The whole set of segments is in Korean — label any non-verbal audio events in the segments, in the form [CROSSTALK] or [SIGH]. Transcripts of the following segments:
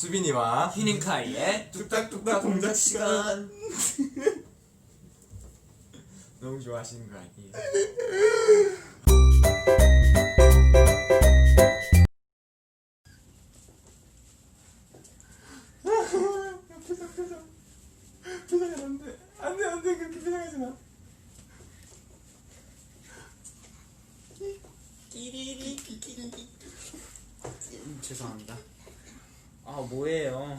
수빈이와 히닝카이의 뚝딱뚝딱 공작 시간. [LAUGHS] 너무 좋아하시는 거 아니에요? 표정 표정 표정이 안돼 안돼 안돼 그렇게 표정하지 마. 끼리리 끼리리 음, 죄송합니다. 아 뭐예요?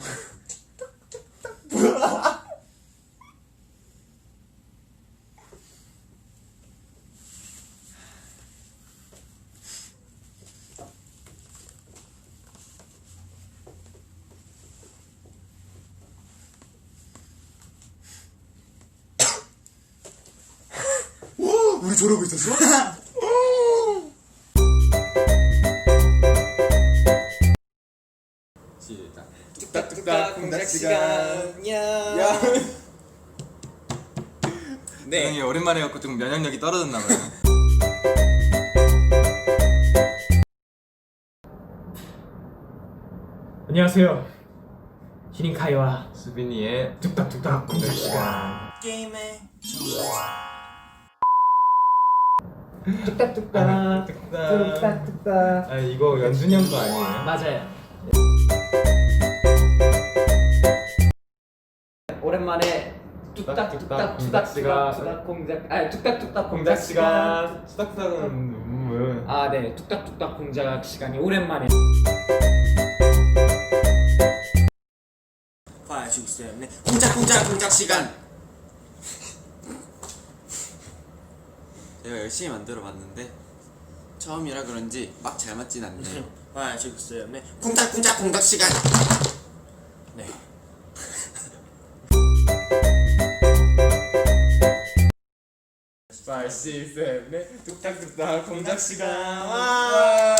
우리 저러고 있었어? [LAUGHS] 공작 시간. 야. 야. [LAUGHS] 네. 형이 오랜만에 갖고 좀 면역력이 떨어졌나 봐요. [LAUGHS] 안녕하세요. 히링카이와 수빈이의 뚝딱뚝딱 공작 시간. 게임에 뚝딱뚝딱 뚝딱뚝딱. 아 이거 연준이 형거 아니에요? 맞아요. 오랜만에 뚝딱 뚝딱 뚝딱, 뚝딱뚝딱 공작 뚝딱 공작 아 뚝딱 뚝딱 공작 공작 시간 시간. 수닥수닥은 뭐? 아네 뚝딱 뚝딱 공작 시간이 오랜만에 봐주고 있어요. 네. 공작 공작 공작 시간. 제가 열심히 만들어 봤는데 처음이라 그런지 막 잘 맞진 않네요. 봐주고 있어요. 네. 공작 공작 공작 시간. 네. 5, 6, 7, 8 뚝딱뚝딱 공작 시간. 와.